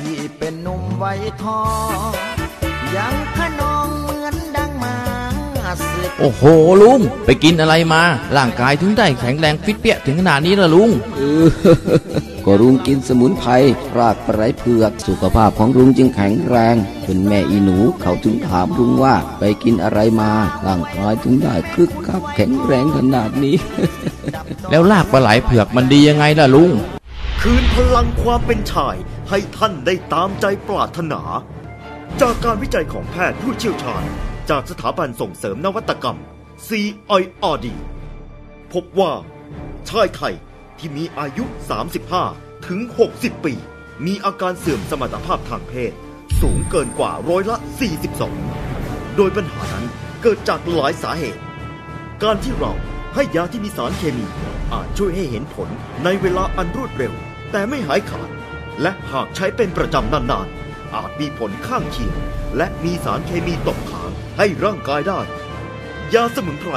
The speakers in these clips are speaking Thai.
ที่เป็นหนุ่มไว้ทองยังขนองเหมือนดังมาสึกโอ้โหลุง ไปกินอะไรมา ร่างกายถึงได้แข็งแรงฟิตเปี้ยถึงขนาดนี้ล่ะลุง เออก็ลุงกินสมุนไพรรากปลาไหลเผือกสุขภาพของลุงจึงแข็งแรงเป็นแม่อีหนูเขาถึงถามลุงว่าไปกินอะไรมาร่างกายถึงได้คึกคักแข็งแรงขนาดนี้ แล้วลากปลาไหลเผือกมันดียังไงล่ะลุง คืนพลังความเป็นชายให้ท่านได้ตามใจปรารถนา จากการวิจัยของแพทย์ผู้เชี่ยวชาญ จากสถาบันส่งเสริมนวัตกรรม CIRD พบว่า ชายไทยที่มีอายุ 35 ถึง 60 ปี มีอาการเสื่อมสมรรถภาพทางเพศ สูงเกินกว่าร้อยละ 42 โดยปัญหานั้นเกิดจากหลายสาเหตุ การที่เราให้ยาที่มีสารเคมี อาจช่วยให้เห็นผลในเวลาอันรวดเร็ว แต่ไม่หายขาด และหากใช้เป็นประจำนานๆ อาจมีผลข้างเคียง และมีสารเคมีตกค้างให้ร่างกายได้ ยาสมุนไพร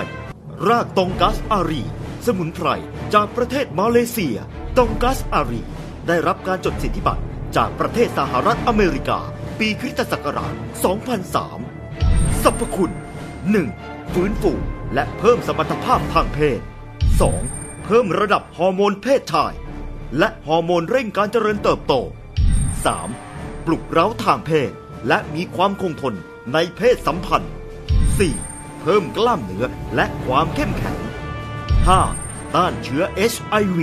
รากตองกัสอารี สมุนไพร จากประเทศมาเลเซีย ตองกัสอารี ได้รับการจดสิทธิบัตรจากประเทศสหรัฐอเมริกา ปีคริสตศักราช 2003 สรรพคุณ 1. ฟื้นฟูและเพิ่มสมรรถภาพทางเพศ 2. เพิ่มระดับฮอร์โมนเพศชาย และฮอร์โมนเร่งการเจริญเติบโต 3. ปลุกเร้าทางเพศ และมีความคงทนในเพศสัมพันธ์ 4. เพิ่มกล้ามเนื้อและความเข้มแข็ง 5. ต้านเชื้อ HIV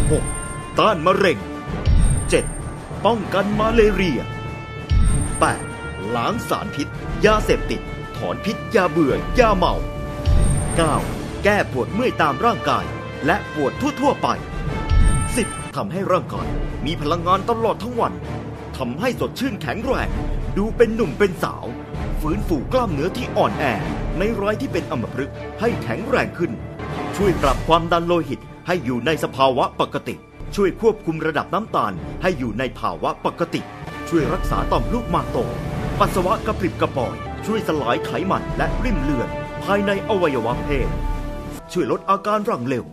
6. ต้านมะเร็ง 7. ป้องกันมาเลเรีย 8. ล้างสารพิษ ยาเสพติด ถอนพิษยาเบื่อยาเมา 9. แก้ปวดเมื่อยตามร่างกาย และปวดทั่ว ๆ ไป ทำให้ร่างกายมีพลังงานตลอดทั้งวันทำให้สดชื่นแข็งแรง ดูเป็นหนุ่มเป็นสาว ฟื้นฟูกล้ามเนื้อที่อ่อนแอ ในร้ายที่เป็นอัมพฤกษ์ให้แข็งแรงขึ้น ช่วยปรับความดันโลหิตให้อยู่ในสภาวะปกติ ช่วยควบคุมระดับน้ำตาลให้อยู่ในภาวะปกติ ช่วยรักษาต่อมลูกหมากโต ปัสสาวะกระปริบกระปอย ช่วยสลายไขมันและริ่มเลือดภายในอวัยวะเพศ ช่วยลดอาการรังเร็ว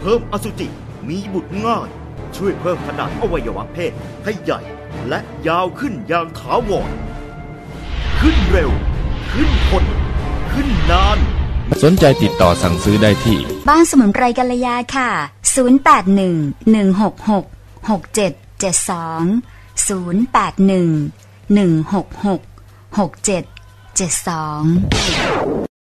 เพิ่มอสุจิมีบุตรง่าย ช่วยเพิ่มขนาดอวัยวะเพศให้ใหญ่และยาวขึ้นอย่างถาวร ขึ้นเร็ว ขึ้นทนขึ้นนาน สนใจติดต่อสั่งซื้อได้ที่ บ้านสมุนไพรกัลยาค่ะ 0811666772 0811666772